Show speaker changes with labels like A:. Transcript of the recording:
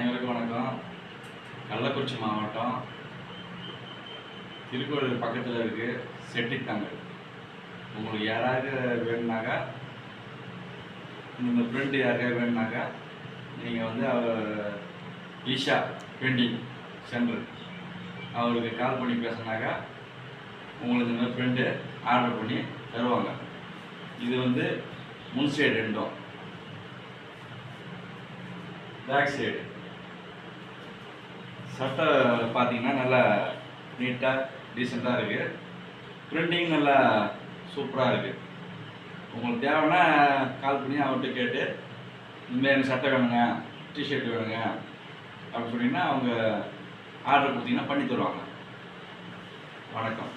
A: வணக்கம். கள்ளக்குறிச்சி மாவட்டம் திருக்கோவில் பக்கத்தில் இருக்குது செட்டித்தாங்கல் உங்களுக்கு யாராவது வேணுனாக்கா இந்த ஃப்ரெண்டு யாருக்காவது வேணுனாக்கா நீங்கள் வந்து அவர் ஈஷா பெண்டிங் சென்டர் அவருக்கு கால் பண்ணி பேசுனாக்கா உங்களுக்கு இந்த ஃப்ரெண்டு ஆர்டர் பண்ணி தருவாங்க. இது வந்து முன் சைடு ரெண்டும். பேக் சைடு சட்டை பார்த்தீங்கன்னா நல்லா நீட்டாக டீசெண்டாக இருக்குது பிரிண்டிங் நல்லா சூப்பராக இருக்குது உங்களுக்கு தேவைன்னா கால் பண்ணி அவர்கிட்ட கேட்டு இந்தமாரி எனக்கு சட்டை வேணுங்க டிஷர்ட் வேணுங்க அப்படின்னு சொன்னீங்கன்னா அவங்க ஆர்டர் கொடுத்தீங்கன்னா பண்ணி தருவாங்க. வணக்கம்.